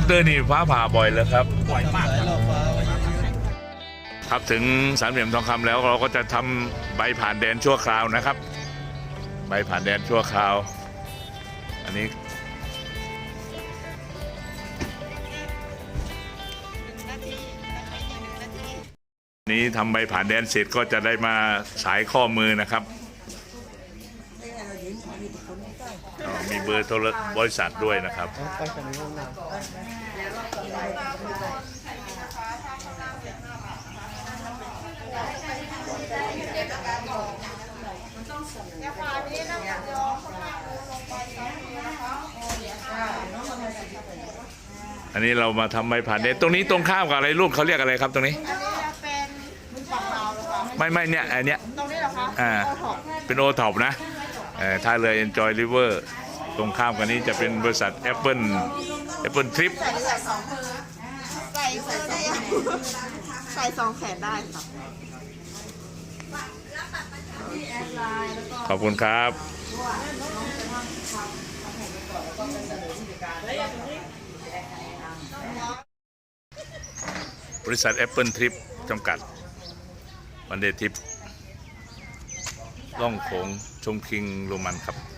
คเตอร์นี่ฟ้าผ่าบ่อยเลยครับบ่อยมากครับครับถึงสามเหลี่ยมทองคำแล้วเราก็จะทำใบผ่านแดนชั่วคราวนะครับ ใบผ่านแดนชั่วคราว อันนี้นี้ทำใบผ่านแดนเสร็จก็จะได้มาสายข้อมือนะครับ มีเบอร์โทรบริษัทด้วยนะครับ ไปกันในห้องน้ำอันนี้เรามาทำใบผ่านแดนตรงนี้ตรงข้ามกับอะไรลูกเขาเรียกอะไรครับตรงนี้ อันนี้จะเป็นฝั่งเราวหรือเปล่าไม่ไม่เนี่ยอันเนี้ยตรงนี้เหรอคะอ่า โอท็อป เป็นโอท็อปนะเอ่อท่าเรือ Enjoy River ตรงข้ามกันนี้จะเป็นบริษัท Apple Apple Trip ใส่ใส่สองมือใส่ใส่ได้ยังใส่สองแขนได้ค่ะขอบคุณครับบริษัท Apple Trip จำกัด วันเดย์ทริปล่องโขงชมคิงโรมันครับอืมอันนี้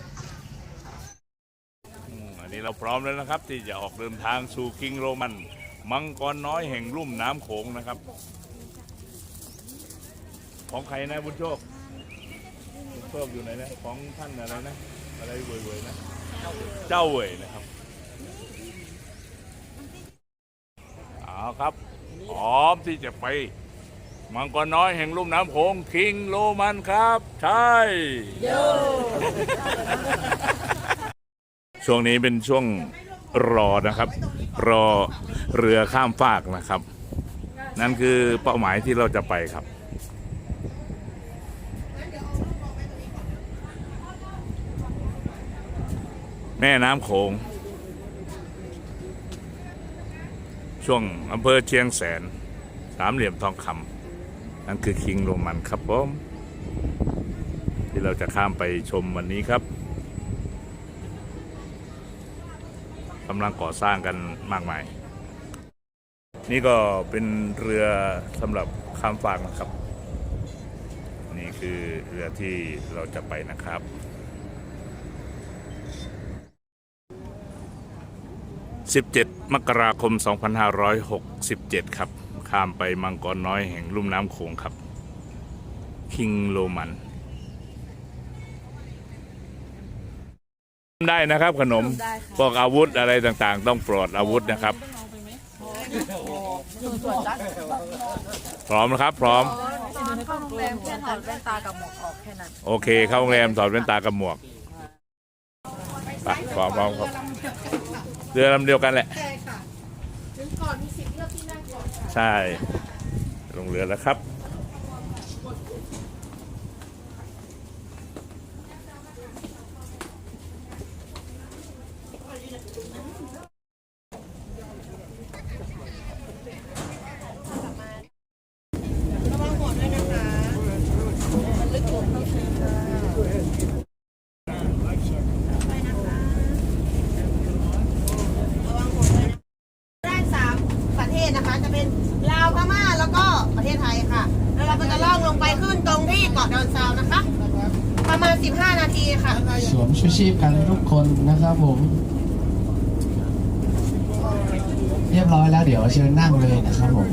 เราพร้อมแล้วนะครับ ที่จะออกเดินทางสู่คิงโรมัน มังกรน้อยแห่งลุ่มน้ำโขงนะครับ ของใครนะบุญโชคบุญโชคอยู่ไหนนะของท่านอะไรนะอะไรเว่ยๆนะ เจ้าเว่ยนะครับเอาครับพร้อมที่จะไปมังกรน้อยแห่งลุ่มน้ำโขงคิงโรมันครับ ใช่ ช่วงนี้เป็นช่วงรอนะครับ รอเรือข้ามฟากนะครับ นั่นคือเป้าหมายที่เราจะไปครับ แม่น้ำโขง ช่วงอำเภอเชียงแสน สามเหลี่ยมทองคำนั่นคือคิงโรมันครับผมที่เราจะข้ามไปชมวันนี้ครับ กำลังก่อสร้างกันมากมาย นี่ก็เป็นเรือสำหรับข้ามฟากนะครับ นี่คือเรือที่เราจะไปนะครับ17 มกราคม 2567 ครับ ข้ามไปมังกรน้อยแห่งลุ่มน้ำโขงครับ คิงโรมัน ได้นะครับขนมพวกอาวุธอะไรต่างๆ ต้องปลอดอาวุธนะครับ พร้อมนะครับพร้อม ตอนเข้าโรงแรมแค่ถอดแว่นตากับหมวกออกแค่นั้น โอเค เข้าโรงแรมถอดแว่นตากับหมวกไปพร้อมพร้อมครับเรือลำเดียวกันแหละ ใช่ค่ะถึงก่อนมีสิทธิ์เลือกที่นั่งก่อนค่ะใช่ลงเรือแล้วครับ ระวังหัวด้วยนะคะมันลึกลงเข้าเชิงค่ะระวังหัวด้วยนะได้สามประเทศนะคะ จะเป็นลาวพม่าแล้วก็ประเทศไทยค่ะ แล้วเราก็จะล่องลงไปขึ้นตรงที่เกาะดอนซาวนะคะ ประมาณ 15 นาทีค่ะ สวมชูชีพกันทุกคนนะครับผม เร้อยแล้วเดี๋ยวเชิญนั่งเลยนะครับผม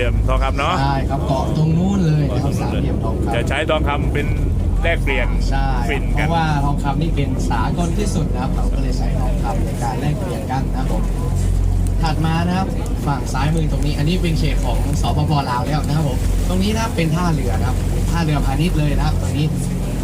ลี่ยมทองคำเนาะ ใช่ครับเกาะตรงนู้นเลยนะครับสามเหลี่ยมทองคำจะใช้ทองคำเป็นแลกเปลี่ยนใช่ฟินเพกัน ราะว่าทองคำนี่เป็นสากลที่สุดนะครับเขาก็เลยใช้ทองคำในการแลกเปลี่ยนกันนะครับผมถัดมานะครับฝั่งซ้ายมือตรงนี้ อันนี้เป็นเขตของสปปลาวแล้วนะครับผมตรงนี้นะครับเป็นท่าเรือนะครับท่าเรือพาณิชย์เลยนะครับตรงนี้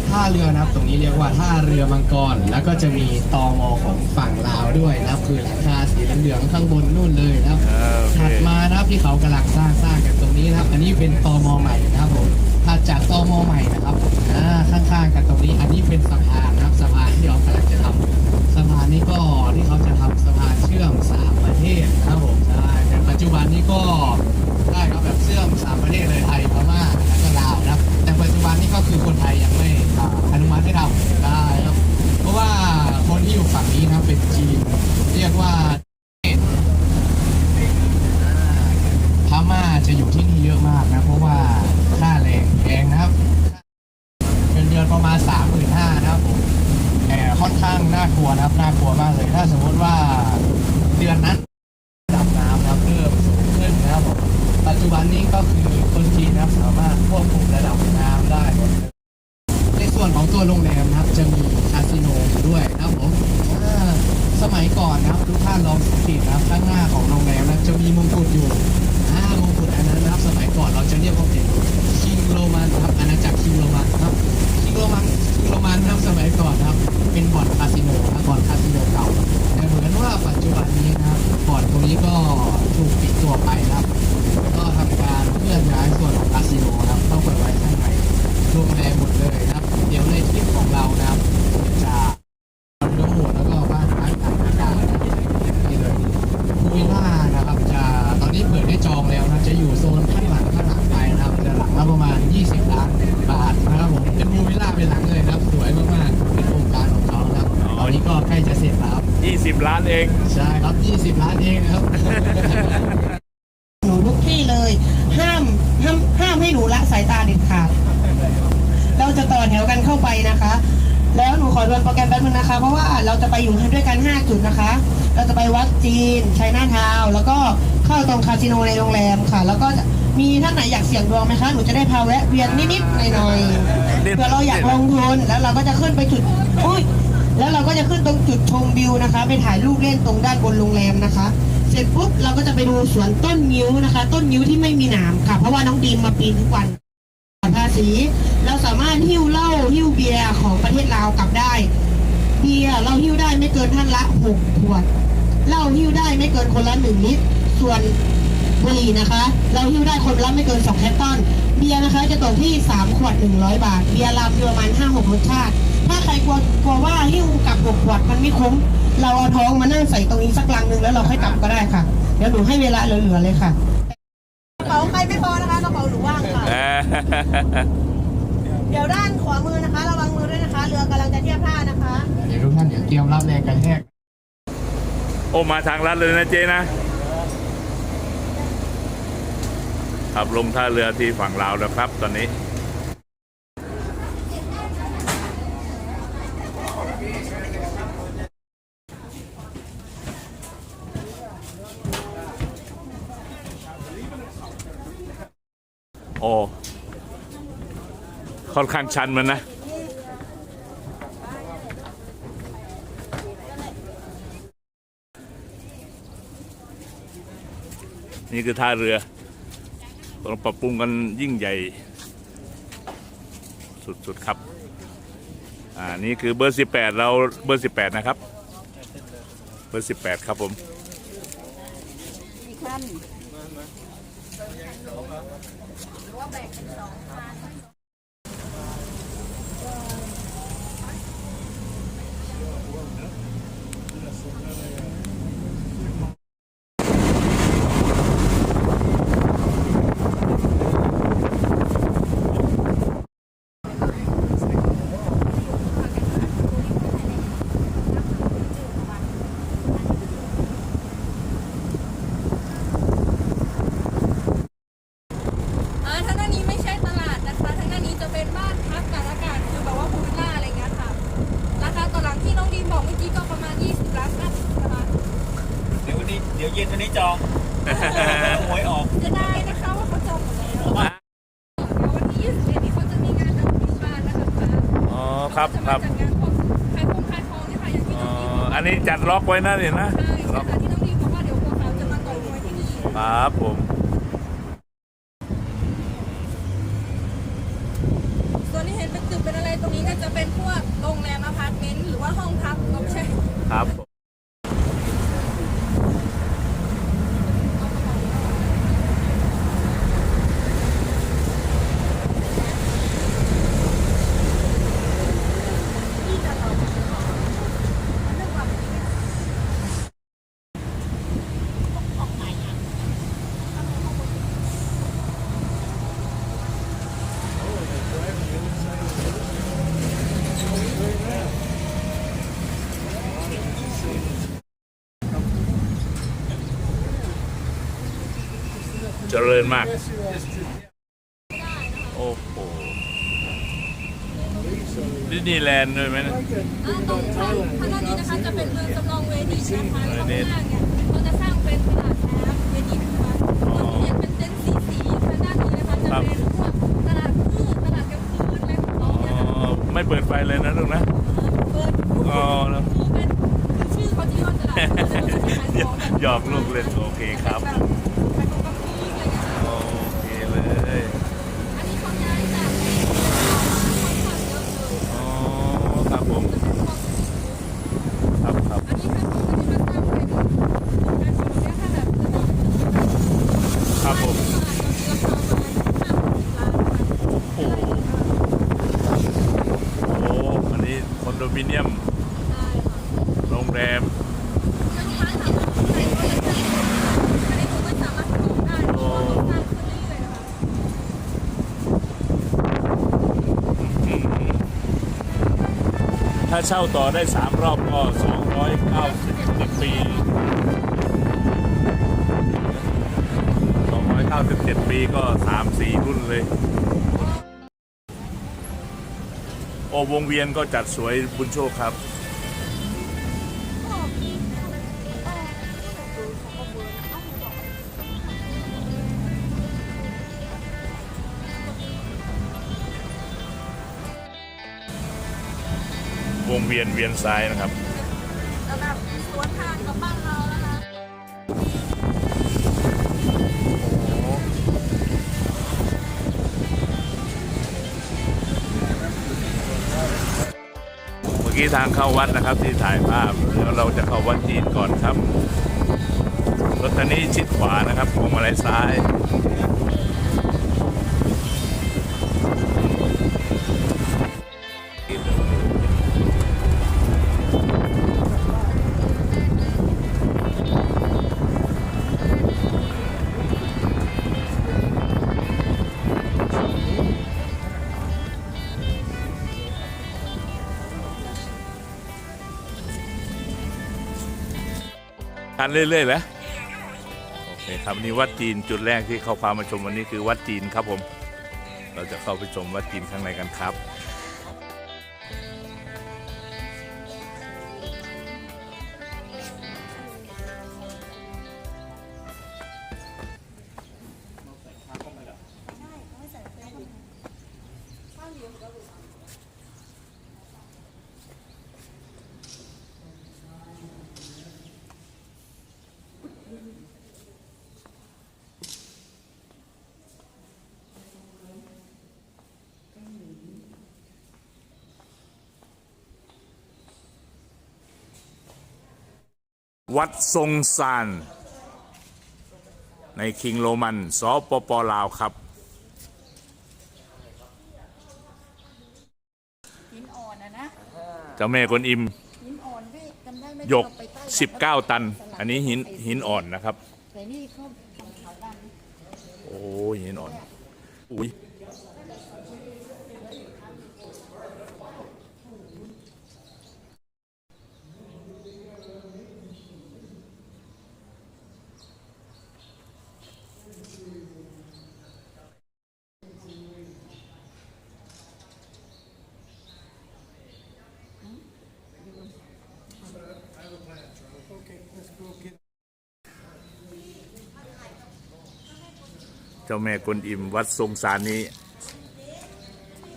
ท่าเรือนะครับ ตรงนี้เรียกว่าท่าเรือมังกร แล้วก็จะมีตอมอของฝั่งลาวด้วยนะครับ คือหลังคาสีเหลืองๆข้างบนนู่นเลยนะครับเออโอเคถัดมานะครับที่เขากำลังสร้างสร้างกันตรงนี้นะครับ อันนี้เป็นตอมอใหม่นะครับผมถัดจากตอมอใหม่นะครับอ่าข้างๆกันตรงนี้ อันนี้เป็นสะพานนะครับสะพานที่เรากำลังจะทำสะพานนี้ก็ที่เขาจะทำสะพานเชื่อมสามประเทศนะครับผมใช่แต่ปัจจุบันนี้ก็ได้ครับแบบเชื่อมสามประเทศเลยไทยพม่า จจุบันนี้ก็คือคนไทยยังไม่อนุมัติให้ทำได้ครับ เพราะว่าคนที่อยู่ฝั่งนี้นะเป็นจีน เรียกว่าพม่าจะอยู่ที่นี่เยอะมากนะ เพราะว่า สี่ยงดวงไหมคะหนูจะได้พาแวะเวียนนิดๆหน่อยๆเผื่อเราอยากลงทุนแล้วเราก็จะขึ้นไปจุดอุ้ยแล้วเราก็จะขึ้นตรงจุดชมวิวนะคะ ไปถ่ายรูปเล่นตรงด้านบนโรงแรมนะคะ เสร็จปุ๊บเราก็จะไปดูสวนต้นงิ้วนะคะ ต้นงิ้วที่ไม่มีหนามค่ะ เพราะว่าน้องดีมมาปีนทุกวันภาษีเราสามารถหิ้วเหล้าหิ้วเบียร์ของประเทศลาวกลับได้เบียร์เราหิ้วได้ไม่เกินท่านละหกขวดเหล้าหิ้วได้ไม่เกินคนละหนึ่งลิตรส่วน บุหรี่นะคะ เราหิ้วได้คนละไม่เกินสองแคตตอนเบียร์นะคะจะตกที่สามขวดหนึ่งร้อยบาท เบียร์ลำอยู่ประมาณห้าหกรสชาติ ถ้าใครกลัวกลัวว่าหิ้วกับหกขวดมันไม่คุ้ม เราเอาท้องมานั่งใส่ตรงนี้สักลังหนึ่งแล้วเราค่อยกลับก็ได้ค่ะ เดี๋ยวหนูให้เวลาเหลือๆเลยค่ะกระเป๋าใครไม่พอนะคะกระเป๋าหนูว่างค่ะเออเดี๋ยวด้านขวามือนะคะระวังมือด้วยนะคะ เรือกำลังจะเทียบท่านะคะ เดี๋ยวทุกท่านเดี๋ยวเตรียมรับแรงกระแทกโอ้มาทางลัดเลยนะเจ๊นะ ขับลงท่าเรือที่ฝั่งลาวแล้วครับ ตอนนี้โอ้ค่อนข้างชันมันนะ นี่คือท่าเรือ เราปรับปรุงกันยิ่งใหญ่ สุดๆครับอ่านี่คือเบอร์18เราเบอร์18นะครับ เบอร์18ครับผมบอกเมื่อกี้ก็ประมาณ 20ล้านอัพนะคะ เดี๋ยววันนี้เดี๋ยวเย็นวันนี้จองหวยออก จะได้นะคะว่าเขาจองหมดแล้วเดี๋ยววันที่21นี้เขาจะมีงานดอกพิบานนะคะ อ๋อครับครับ จะมาจัดงานพวกขายของขายของเนี่ยค่ะอย่างที่ อ๋ น้ อ องดีบอก อันนี้จัด ล็อกไว้นะเนี่ยนะใช่ล็อกค่ะที่น้องดีบอกว่าเดี๋ยวพวกเขาจะมาต่อยมวยที่นี่ ครับผม ส่วนที่เห็นเป็นตึกเป็นอะไรตรงนี้ก็จะเป็นพวกโรงแรมอพาร์ตเมนต์หรือว่าห้องพักก็ไม่ใช่ ครับผม เจ ริญมาก โอ้โหดิสนีย์แลนด์ด้วยไหมนะอ่าตรงช่องทางด้านนี้นะคะจะเป็นเรือนจำลองเวทีนะคะแล้วก็เวทีข้างล่างเนี่ยเขาจะสร้างเป็นตลาดน้ำเวทีนะคะตรงนี้เป็นเต็นท์สีสีทางด้านนี้นะคะจะเป็นพวกตลาดพืชตลาดกลางคืนอะไรของอ๋เขาอเนี่ยค่ะไม่เปิดไฟเลยนะลูกนะเปิดอ๋อแล้วคือเป็นคือชื่อเขาที่ว่าตลาดพืชแล้วก็จะขายของแบบหยอกลูกเล่นโอเคครับ อเคเลย อันนี้เขาย้ายจากในค่อนข้างเยอะเลย อ๋อครับผม จะเป็นพวก ครับครับ อันนี้ถ้าเขาจะมาสร้างเป็นงานของเนี่ยถ้าแบบจะต้อง ครับผม โอ้ โอ้โหอันนี้คอนโดมิเนียม โรงแรม อืมถ้าเช่าต่อได้สามรอบก็สองร้อยเก้าสิบปีสองร้อยเก้าสิบเจ็ดปีก็สามสี่รุ่นเลย โอวงเวียนก็จัดสวยบุญโชคครับ เวียนเวียนซ้ายนะครับสวนทางกับบ้านเราแล้วนะเมื่อกี้ทางเข้าวัดนะครับที่ถ่ายภาพเดี๋ยวเราจะเข้าวัดจีนก่อนครับรถคันนี้ชิดขวานะครับพวงมาลัยซ้าย เรื่อยๆเหรอโอเคครับนี่วัดจีนจุดแรกที่เขาพามาชมวันนี้คือวัดจีนครับผม เราจะเข้าไปชมวัดจีนข้างในกันครับ วัดทรงซาน ในคิงโรมันสปปลาวครับ หินอ่อนนะนะเจ้าแม่กวนอิม หินอ่อนที่จำได้ไหมยกที่เราไปใต้19 ตัน อันนี้หินหินอ่อนนะครับ แต่นี่เขาทำขาวดำ โอ้ยหินอ่อน อุ้ย เจ้าแม่กวนอิมวัดทรงสารนี้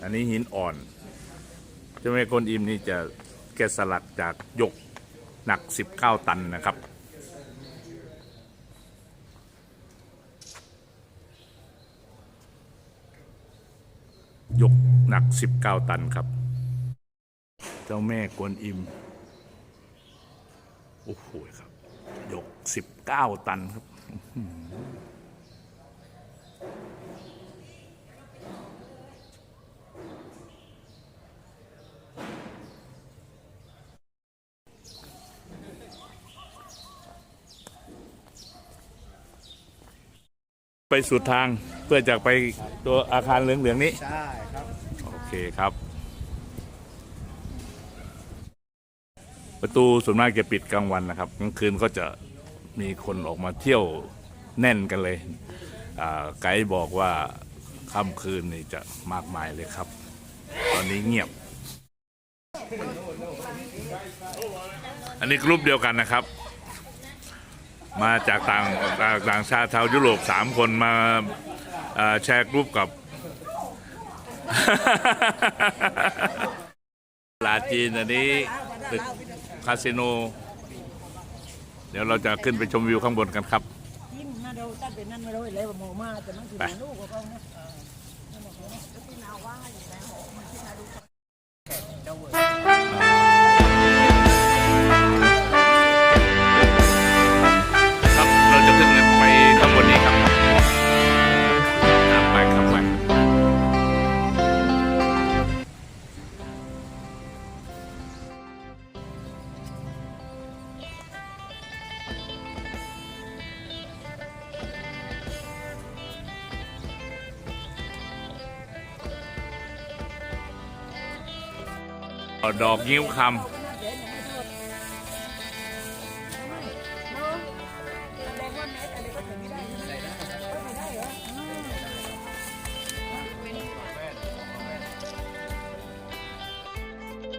อันนี้หินอ่อน เจ้าแม่กวนอิมนี่จะแกะสลักจากหยกหนัก 19 ตันนะครับ ยกหนัก 19 ตันครับ เจ้าแม่กวนอิม โอ้โหครับ ยก 19 ตันครับ ไปสุดทางเพื่อจะไปตัวอาคารเหลืองๆนี้ ใช่ครับ โอเคครับ ประตูส่วนมากจะปิดกลางวันนะครับกลางคืนก็จะมีคนออกมาเที่ยวแน่นกันเลยอ่าไกด์บอกว่าค่ำคืนนี่จะมากมายเลยครับ ตอนนี้เงียบ อันนี้กลุ่มเดียวกันนะครับ มาจากต่างต่างางชาติชาวยุโรปสามคนมาแชร์กลุ่มกับลาจีนอันนี้ตึกคาสิโน เดี๋ยวเราจะขึ้นไปชมวิวข้างบนกันครับยิ้ม ดอกยิ้วคำ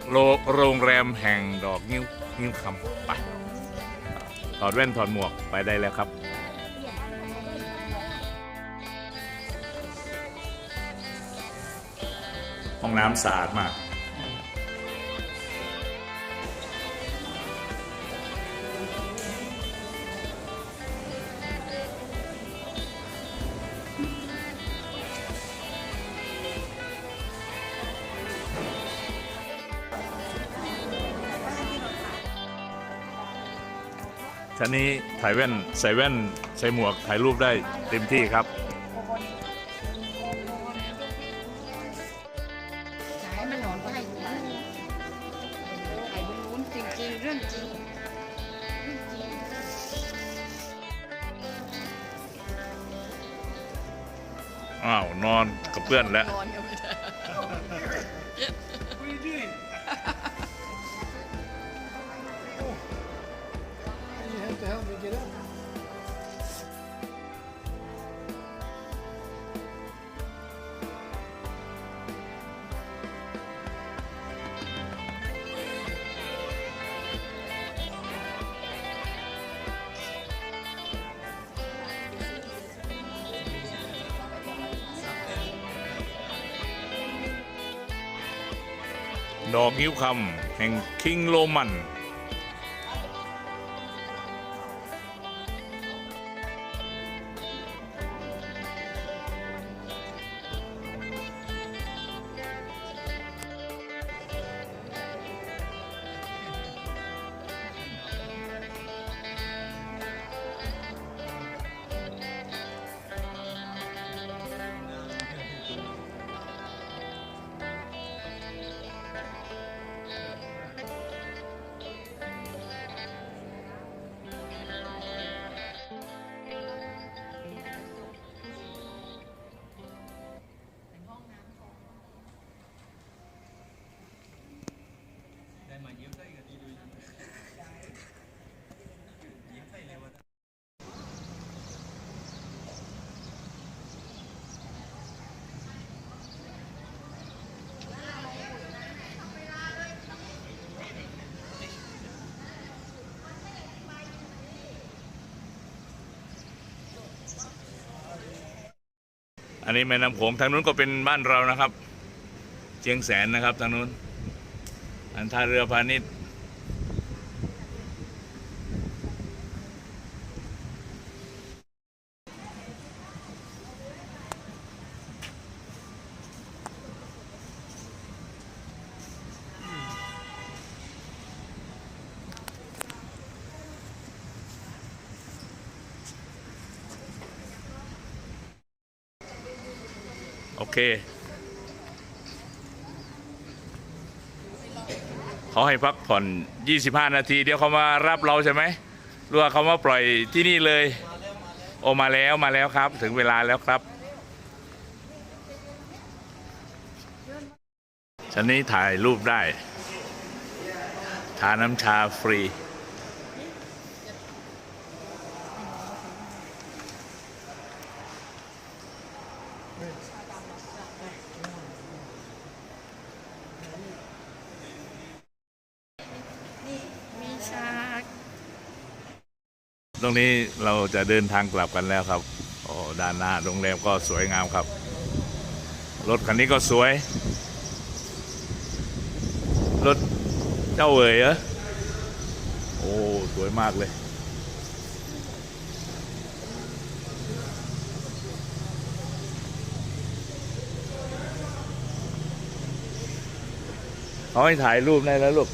โรโรงแรมแห่งดอกนิ้วนิ้วคำไปถอดแว่นถอดหมวกไปได้แล้วครับห้องน้ำสะอาดมาก ชั้นนี้ถ่ายแว่นใส่แว่นใส่หมวกถ่ายรูปได้เต็มที่ครับขายมันหนอนก็ให้ดูขายบนนู้นจริงๆเรื่องจริงเรื่องจริงอ้าวนอนกับเพื่อนแล้ว นอนก็ไอกนิ้วคำแห่งคิงโรมัน อันนี้แม่น้ำโขงทางนู้นก็เป็นบ้านเรานะครับ เชียงแสนนะครับทางนู้น อันท่าเรือพาณิชย์ เค เขาให้พักผ่อน 25 นาที เดี๋ยวเขามารับเราใช่ไหมหรือว่าเขามาปล่อยที่นี่เลย โอมาแล้วมาแล้วครับ ถึงเวลาแล้วครับชั้นนี้ถ่ายรูปได้ ทาน้ำชาฟรีมีชาก ตรงนี้เราจะเดินทางกลับกันแล้วครับโอ้ด้านหน้าโรงแรมก็สวยงามครับ รถคันนี้ก็สวย รถเจ้าเอ๋ยเหรอโอ้สวยมากเลยเขาให้ถ่ายรูปได้แล้วลูก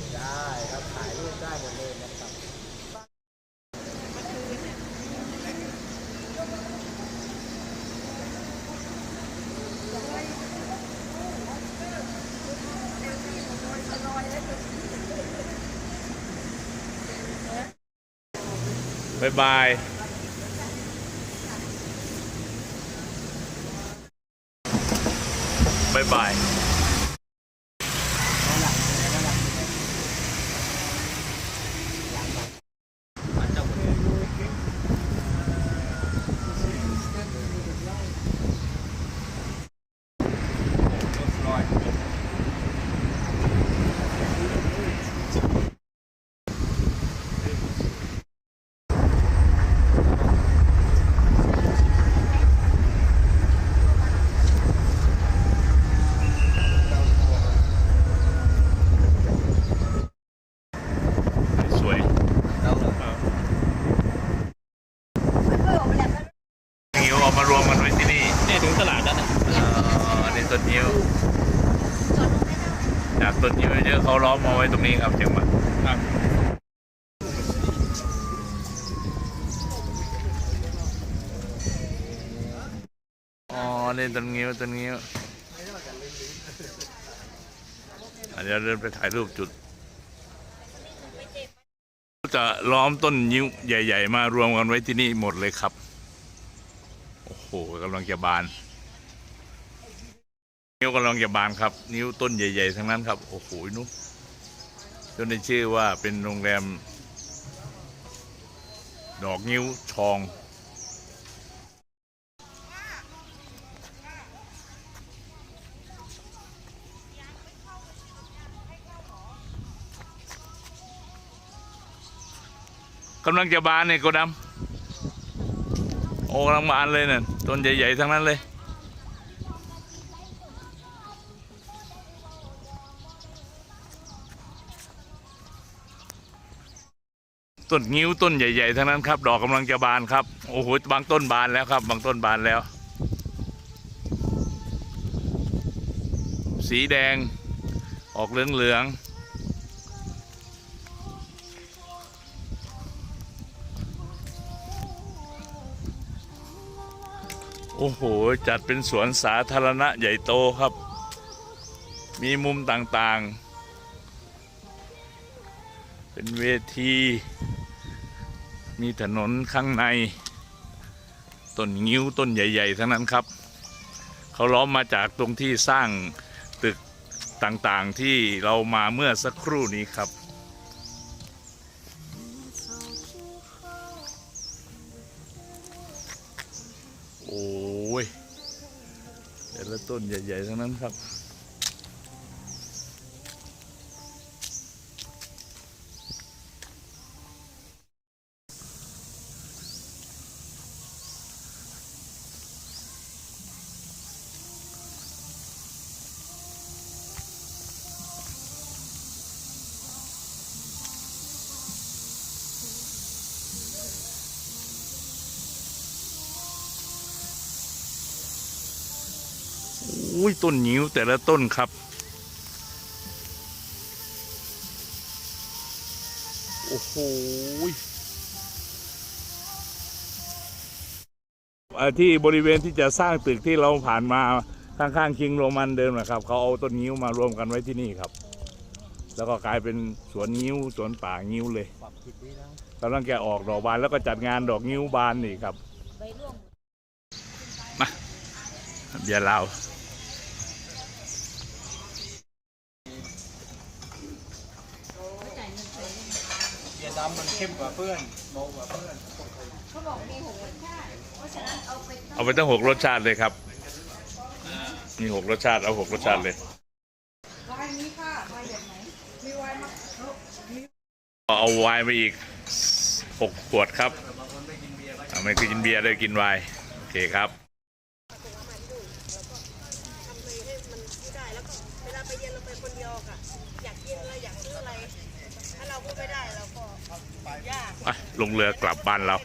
บ๊ายบายบ๊ายบาย สวยนิ้วเอามารวมกันไว้ที่นี่ เนี่ยถึงตลาดแล้วนะ เอ่อนี่ต้นนิ้วจากต้นนิ้ว เยอะเขาล้อมมาไว้ตรงนี้ครับเจ๋งมากครับอ๋อนี่ต้นงิ้วต้นงิ้วอะเดี๋ยวเดินไปถ่ายรูปจุด จะล้อมต้นนิ้วใหญ่ ๆ มารวมกันไว้ที่นี่หมดเลยครับ โอ้โหกำลังจะบาน นิ้วกำลังจะบานครับ นิ้วต้นใหญ่ ๆ ทั้งนั้นครับ โอ้โหนุ๊กจนได้ชื่อว่าเป็นโรงแรม ดอกนิ้วทอง กำลังจะบานเนี่ยโกดำโอ้กำลังบานเลยเนี่ยต้นใหญ่ ๆ ทั้งนั้นเลย ต้นงิ้วต้นใหญ่ๆทั้งนั้นครับ ดอกกำลังจะบานครับโอ้โหบางต้นบานแล้วครับ บางต้นบานแล้ว สีแดง ออกเหลืองๆโอ้โห จัดเป็นสวนสาธารณะใหญ่โตครับ มีมุมต่างๆ เป็นเวที มีถนนข้างใน ต้นงิ้วต้นใหญ่ ๆ ทั้งนั้นครับ เขาล้อมมาจากตรงที่สร้างตึกต่างๆที่เรามาเมื่อสักครู่นี้ครับ โอ้ยแต่ละต้นใหญ่ ๆ ทั้งนั้นครับ ต้นงิ้วแต่ละต้นครับ โอ้โหอ่าที่บริเวณที่จะสร้างตึกที่เราผ่านมาข้างๆคิงโรมันเดิมนะครับเขาเอาต้นงิ้วมารวมกันไว้ที่นี่ครับ แล้วก็กลายเป็นสวนงิ้วสวนป่างิ้วเลยกำลังแกะออกดอกบานแล้วก็จัดงานดอกงิ้วบานนี่ครับมาเบียร์ลาว ยร์ดำมันเข้มกว่าเพื่อนเบากว่าเพื่อนเอาไปตั้งหกรสชาติเลยครับ มีหกรสชาติเอาหกรสชาติเลยเอาไวน์มาอีกหกขวดครับเอาไม่กินเบียร์ได้กินไวน์โอเคครับ เวลาไปเรียนเราไปคนเดียวค่ะ อยากกินอะไรอยากซื้ออะไร ถ้าเราพูดไม่ได้เราก็ยาก ไป ลงเรือกลับบ้านเรา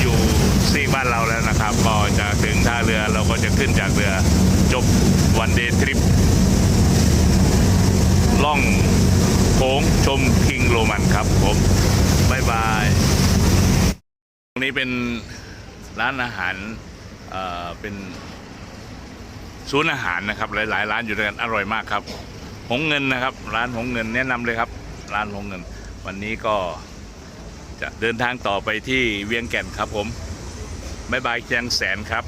อยู่ซีบ้านเราแล้วนะครับ ก็จะถึงท่าเรือเราก็จะขึ้นจากเรือจบวันเดย์ทริปล่องโค้งชมคิงโรมันครับผมบายบายตรงนี้เป็นร้านอาหารเอ่อเป็นศูนย์อาหารนะครับ หลาย ๆ ร้านอยู่ด้วยกันอร่อยมากครับ หงเงินนะครับ ร้านหงเงินแนะนำเลยครับ ร้านหงเงิน วันนี้ก็จะเดินทางต่อไปที่เวียงแก่นครับผมบ๊ายบายเชียงแสนครับ